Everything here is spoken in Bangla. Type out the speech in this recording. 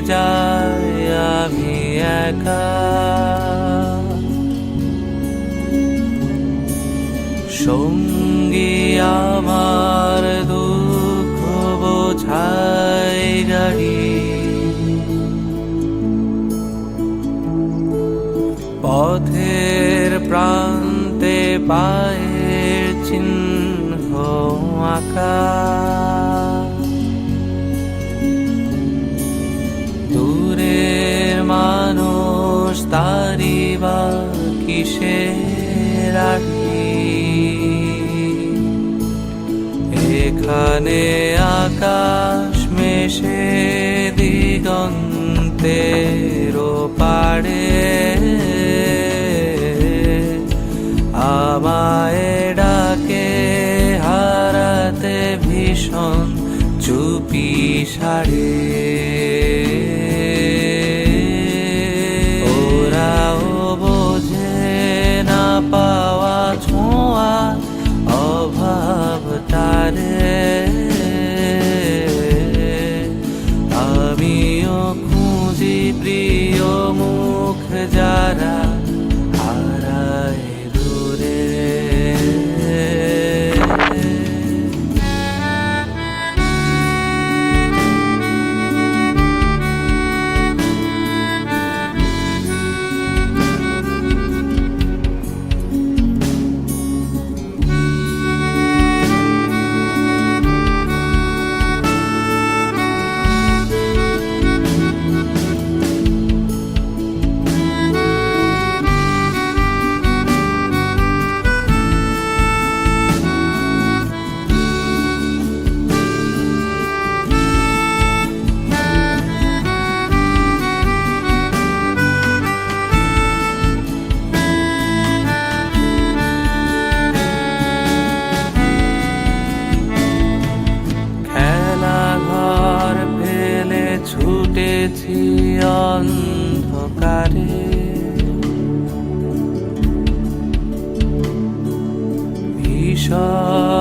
যায় আমি একা। সঙ্গী আমার দুঃখ বোঝাই গাড়ি পথের প্রান্তে পায়ের চিহ্ন আঁকা। তারি বা কিসের এখানে আকাশ মেশে দিগন্তের পাড়ে আমায় ডাকে হারাতে ভীষণ চুপি সারে। অন্ধকারে। ভীষণ